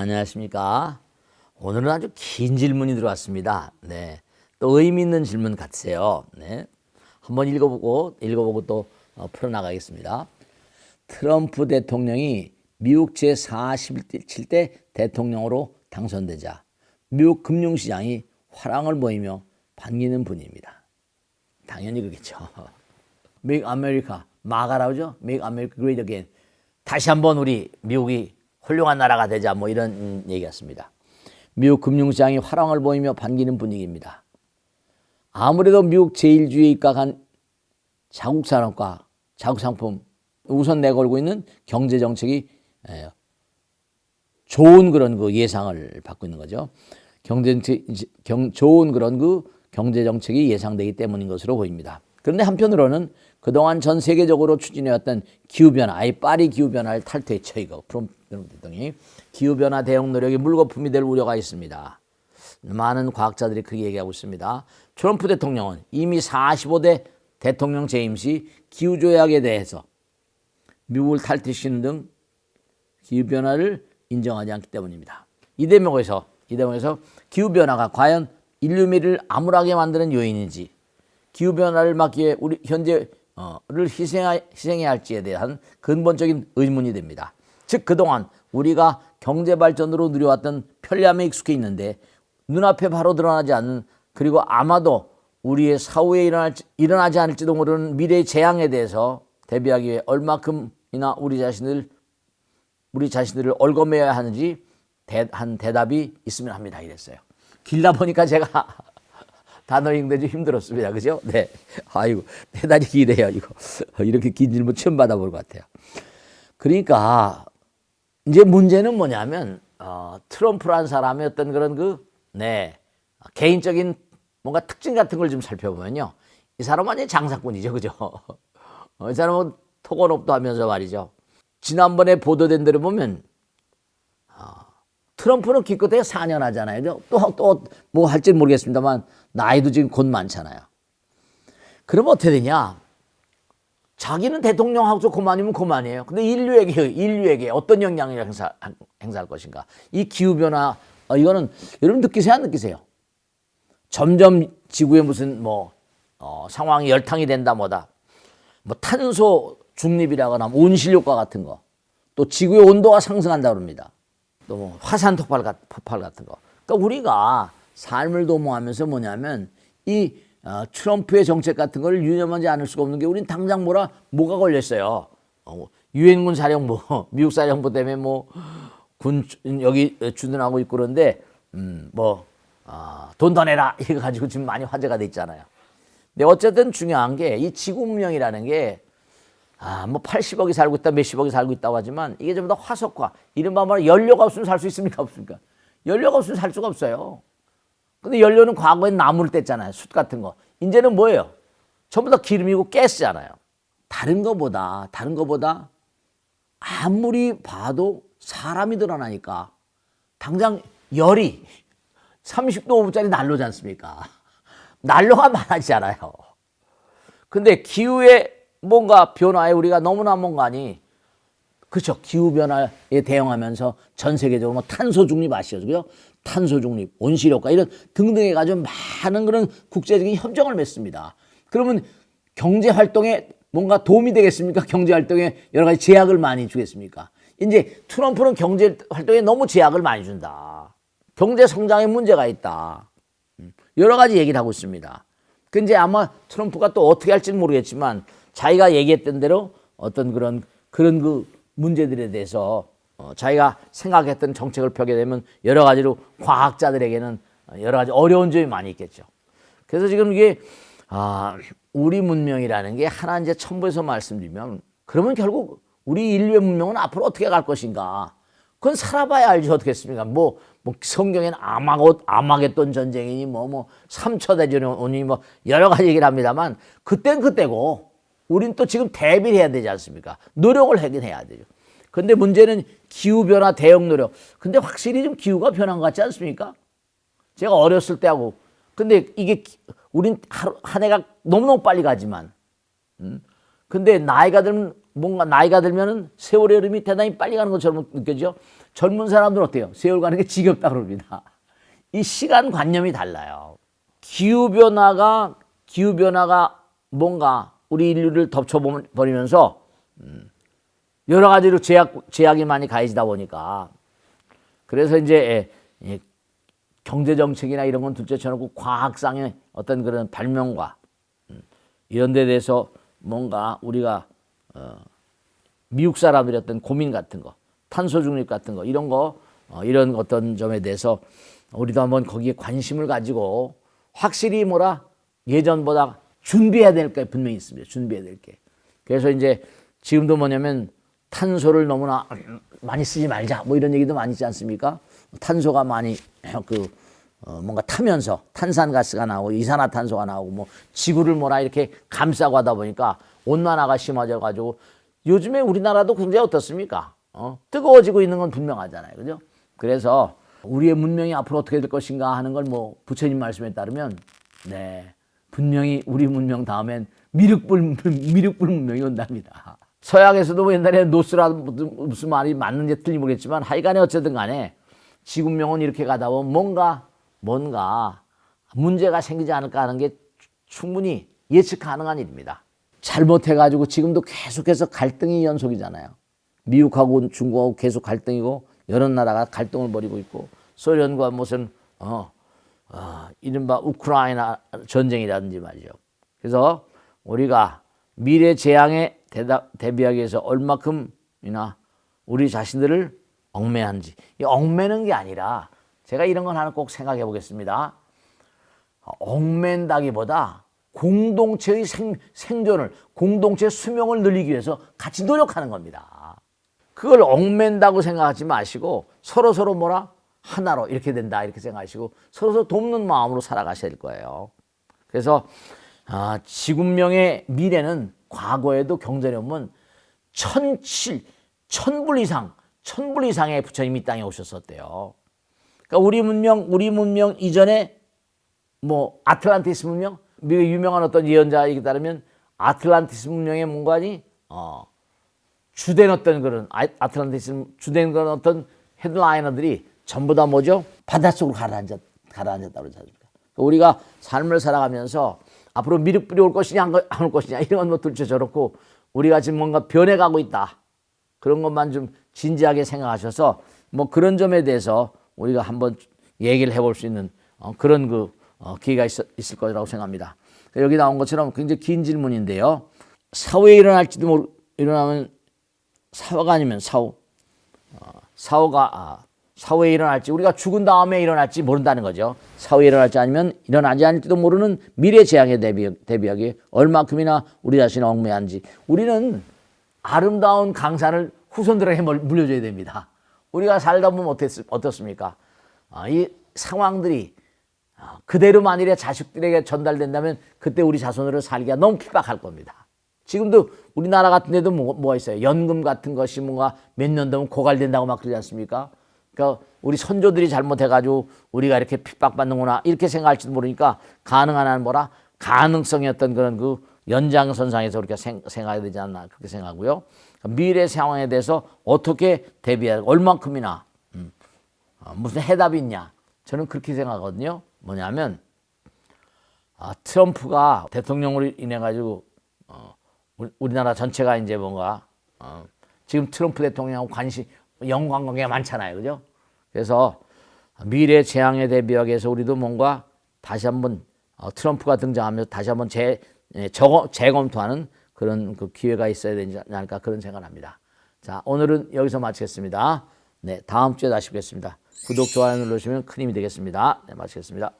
안녕하십니까. 오늘은 아주 긴 질문이 들어왔습니다. 네. 또 의미 있는 질문 같으세요. 네. 한번 읽어보고, 읽어보고 또 어, 풀어나가겠습니다. 트럼프 대통령이 미국 제47대 대통령으로 당선되자 미국 금융시장이 화랑을 보이며 반기는 분입니다. 당연히 그겠죠. Make America, 마가라죠. Make America Great Again. 다시 한번 우리 미국이 훌륭한 나라가 되자 뭐 이런 음, 얘기였습니다. 미국 금융시장이 화랑을 보이며 반기는 분위기입니다. 아무래도 미국 제일주의에 입각한 자국 산업과 자국 상품 우선 내걸고 있는 경제 정책이 에, 좋은 그런 그 예상을 받고 있는 거죠. 경제 경, 좋은 그런 그 경제 정책이 예상되기 때문인 것으로 보입니다. 그런데 한편으로는 그동안 전 세계적으로 추진해왔던 기후변화, 아예 파리 기후변화를 탈퇴했죠, 이거. 대통령이. 기후변화 대응 노력이 물거품이 될 우려가 있습니다. 많은 과학자들이 그렇게 얘기하고 있습니다. 트럼프 대통령은 이미 45대 대통령 재임 시 기후조약에 대해서 미국을 탈퇴시키는 등 기후변화를 인정하지 않기 때문입니다. 이 대목에서, 이 대목에서 기후변화가 과연 인류 미래를 암울하게 만드는 요인인지 기후변화를 막기 위해 우리 현재를 희생하, 희생해야 할지에 대한 근본적인 의문이 됩니다. 즉 그동안 우리가 경제 발전으로 누려왔던 편리함에 익숙해 있는데 눈앞에 바로 드러나지 않는 그리고 아마도 우리의 사후에 일어날, 일어나지 않을지도 모르는 미래의 재앙에 대해서 대비하기 위해 얼마큼이나 우리 자신을 우리 자신들을 얽어매야 하는지 대, 한 대답이 있으면 합니다. 이랬어요. 길다 보니까 제가 단어 읽는데 좀 힘들었습니다. 그죠? 네. 아이고, 대단히 기네요, 이거. 이렇게 긴 질문 처음 받아볼 것 같아요. 그러니까, 이제 문제는 뭐냐면, 어, 트럼프란 사람의 어떤 그런 그, 네, 개인적인 뭔가 특징 같은 걸 좀 살펴보면요. 이 사람은 완전 장사꾼이죠. 그죠? 어, 이 사람은 토건업도 하면서 말이죠. 지난번에 보도된 대로 보면, 트럼프는 기껏해 4년 하잖아요. 또, 또, 뭐 할지 모르겠습니다만, 나이도 지금 곧 많잖아요. 그러면 어떻게 되냐? 자기는 대통령하고 그만이면 그만이에요. 근데 인류에게, 인류에게 어떤 영향을 행사, 행사할 것인가? 이 기후 변화, 어, 이거는 여러분 느끼세요? 안 느끼세요? 점점 지구에 무슨 뭐, 어, 상황이 열탕이 된다 뭐다. 뭐 탄소 중립이라거나 뭐 온실 효과 같은 거. 또 지구의 온도가 상승한다 그럽니다. 또 뭐 화산 폭발, 폭발 같은 거. 그러니까 우리가 삶을 도모하면서 뭐냐면 이 어, 트럼프의 정책 같은 걸 유념하지 않을 수가 없는 게 우린 당장 뭐라 뭐가 걸렸어요. 어, 유엔군 사령부, 미국 사령부 때문에 뭐 군 여기 주둔하고 있고 그런데 음뭐돈 어, 더 내라 이거 가지고 지금 많이 화제가 돼 있잖아요. 근데 어쨌든 중요한 게 이 지구 문명이라는 게 아, 뭐 80억이 살고 있다, 몇십억이 살고 있다고 하지만 이게 전부 다 화석화. 이른바 말로 연료가 없으면 살 수 있습니까? 없습니까? 연료가 없으면 살 수가 없어요. 근데 연료는 과거엔 나무를 뗐잖아요. 숯 같은 거. 이제는 뭐예요? 전부 다 기름이고 가스잖아요. 다른 거보다, 다른 거보다 아무리 봐도 사람이 드러나니까 당장 열이 30도 5분짜리 난로지 않습니까? 난로가 많아지잖아요. 근데 기후에 뭔가 변화에 우리가 너무나 뭔가니 그렇죠. 기후 변화에 대응하면서 전 세계적으로 뭐 탄소 중립 아시죠? 그죠? 탄소 중립, 온실효과 이런 등등 해 가지고 많은 그런 국제적인 협정을 맺습니다. 그러면 경제 활동에 뭔가 도움이 되겠습니까? 경제 활동에 여러 가지 제약을 많이 주겠습니까? 이제 트럼프는 경제 활동에 너무 제약을 많이 준다. 경제 성장에 문제가 있다. 여러 가지 얘기를 하고 있습니다. 근데 아마 트럼프가 또 어떻게 할지는 모르겠지만 자기가 얘기했던 대로 어떤 그런 그런 그 문제들에 대해서 어, 자기가 생각했던 정책을 펴게 되면 여러 가지로 과학자들에게는 여러 가지 어려운 점이 많이 있겠죠. 그래서 지금 이게 아, 우리 문명이라는 게 하나 이제 첨부해서 말씀드리면 그러면 결국 우리 인류의 문명은 앞으로 어떻게 갈 것인가? 그건 살아봐야 알지 어떻겠습니까? 뭐, 뭐 성경에는 아마겟 아마겟돈 전쟁이니 뭐뭐 뭐, 삼초 대전이니 뭐 여러 가지 얘기를 합니다만 그땐 그때고 우린 또 지금 대비를 해야 되지 않습니까? 노력을 하긴 해야 되죠. 근데 문제는 기후변화 대응 노력. 근데 확실히 좀 기후가 변한 것 같지 않습니까? 제가 어렸을 때하고. 근데 이게 우린 하루, 한 해가 너무너무 빨리 가지만. 음? 근데 나이가 들면 뭔가 나이가 들면은 세월의 흐름이 대단히 빨리 가는 것처럼 느껴지죠. 젊은 사람들은 어때요? 세월 가는 게 지겹다 그럽니다. 이 시간 관념이 달라요. 기후 변화가 기후 변화가 뭔가 우리 인류를 덮쳐 버리면서 음, 여러 가지로 제약 제약이 많이 가해지다 보니까 그래서 이제 예, 예, 경제 정책이나 이런 건 둘째 쳐놓고 과학상의 어떤 그런 발명과 음, 이런 데 대해서 뭔가 우리가 어, 미국 사람들이 어떤 고민 같은 거, 탄소 중립 같은 거 이런 거 어, 이런 어떤 점에 대해서 우리도 한번 거기에 관심을 가지고 확실히 뭐라 예전보다 준비해야 될 게 분명히 있습니다. 준비해야 될 게. 그래서 이제 지금도 뭐냐면 탄소를 너무나 많이 쓰지 말자 뭐 이런 얘기도 많이 있지 않습니까? 탄소가 많이 그 어, 뭔가 타면서 탄산가스가 나오고 이산화탄소가 나오고 뭐 지구를 뭐라 이렇게 감싸고 하다 보니까 온난화가 심해져 가지고 요즘에 우리나라도 굉장히 어떻습니까? 어? 뜨거워지고 있는 건 분명하잖아요. 그죠? 그래서 우리의 문명이 앞으로 어떻게 될 것인가 하는 걸 뭐 부처님 말씀에 따르면 네. 분명히 우리 문명 다음엔 미륵불 미륵불 문명이 온답니다. 서양에서도 뭐 옛날에 노스라 무슨 말이 맞는지 틀리 모르겠지만 하여간에 어쨌든 간에 지구명은 이렇게 가다 보면 뭔가 뭔가 문제가 생기지 않을까 하는 게 충분히 예측 가능한 일입니다. 잘못해가지고 지금도 계속해서 갈등이 연속이잖아요. 미국하고 중국하고 계속 갈등이고 여러 나라가 갈등을 벌이고 있고 소련과 무슨 어, 어 이른바 우크라이나 전쟁이라든지 말이죠. 그래서 우리가 미래 재앙에 대답, 대비하기 위해서 얼마큼이나 우리 자신들을 얽매한지 이 얽매는 게 아니라 제가 이런 건 하나 꼭 생각해 보겠습니다. 얽맨다기보다 공동체의 생, 생존을 공동체 수명을 늘리기 위해서 같이 노력하는 겁니다. 그걸 얽맨다고 생각하지 마시고 서로 서로 뭐라 하나로 이렇게 된다 이렇게 생각하시고 서로 서로 돕는 마음으로 살아가셔야 될 거예요. 그래서 아, 지구명의 미래는 과거에도 경전에 보면 천칠 천불 이상 천불 이상의 부처님이 땅에 오셨었대요. 그러니까 우리 문명 우리 문명 이전에 뭐 아틀란티스 문명 미국의 유명한 어떤 예언자에게 따르면 아틀란티스 문명의 문관이 어, 주된 어떤 그런 아- 아틀란티스 주된 그런 어떤 헤드라이너들이 전부 다 뭐죠 바닷속으로 가라앉았 가라앉았다고 그러지 않습니까? 그러니까 우리가 삶을 살아가면서 앞으로 미륵불이 올 것이냐 안 올 것이냐 이런 건 뭐 둘째 저렇고 우리가 지금 뭔가 변해가고 있다 그런 것만 좀 진지하게 생각하셔서 뭐 그런 점에 대해서 우리가 한번 얘기를 해볼 수 있는 어, 그런 그 어, 기회가 있, 있을 거라고 생각합니다. 여기 나온 것처럼 굉장히 긴 질문인데요. 사후에 일어날지도 모르, 일어나면 사후가 아니면 사후. 어, 사후가 아, 사후에 일어날지 우리가 죽은 다음에 일어날지 모른다는 거죠. 사후에 일어날지 아니면 일어나지 않을지도 모르는 미래 재앙에 대비, 대비하기 얼마큼이나 우리 자신을 얽매한지 우리는 아름다운 강산을 후손들에게 멀- 물려줘야 됩니다. 우리가 살다 보면 어땠, 어떻습니까? 아, 이 상황들이 아, 그대로 만일에 자식들에게 전달된다면 그때 우리 자손으로 살기가 너무 핍박할 겁니다. 지금도 우리나라 같은 데도 뭐, 뭐가 있어요? 연금 같은 것이 뭔가 몇 년 되면 고갈된다고 막 그러지 않습니까? 그러니까 우리 선조들이 잘못해가지고 우리가 이렇게 핍박받는구나 이렇게 생각할지도 모르니까 가능한 한 뭐라 가능성이 어떤 그런 그 연장선상에서 우리가 생, 생각해야 되지 않나 그렇게 생각하고요. 미래 상황에 대해서 어떻게 대비해야 얼만큼이나 음, 어, 무슨 해답이 있냐 저는 그렇게 생각하거든요. 뭐냐면 아, 트럼프가 대통령으로 인해 가지고 어, 우리- 우리나라 전체가 이제 뭔가 어, 지금 트럼프 대통령하고 관심 연관 관계가 많잖아요, 그죠? 그래서 미래 재앙에 대비하기 위해서 우리도 뭔가 다시 한번 어, 트럼프가 등장하면서 다시 한번 재 예, 재검토하는 그런 그 기회가 있어야 되지 않을까 그런 생각을 합니다. 자, 오늘은 여기서 마치겠습니다. 네, 다음 주에 다시 뵙겠습니다. 구독, 좋아요 눌러주시면 큰 힘이 되겠습니다. 네, 마치겠습니다.